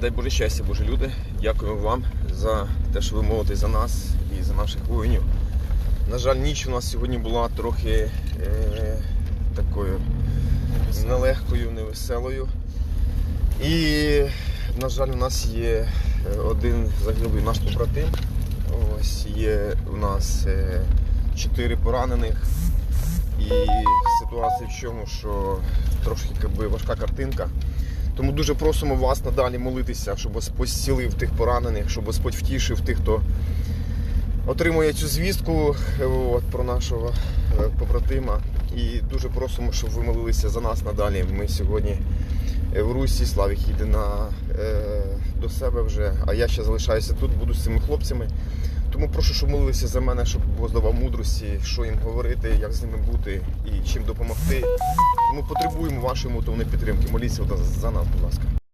Дай Боже щастя, Боже люди. Дякуємо вам за те, що ви молитесь за нас і за наших воїнів. На жаль, ніч у нас сьогодні була трохи е, такою нелегкою, невеселою. І, на жаль, у нас є е, один загиблий наш побратим. Ось є у нас е, чотири поранених. І ситуація в чому, що трошки якби, важка картинка. Тому дуже просимо вас надалі молитися, щоб Господь зцілив тих поранених, щоб Господь втішив тих, хто отримує цю звістку е, от, про нашого е, побратима. І дуже просимо, щоб ви молилися за нас надалі. Ми сьогодні е, в Русі, Славік їде на, е, до себе вже, а я ще залишаюся тут, буду з цими хлопцями. Тому прошу, щоб молилися за мене, щоб Бог давав мудрості, що їм говорити, як з ними бути і чим допомогти. Тому потребуємо вашої мотовної підтримки. Моліться за нас, будь ласка.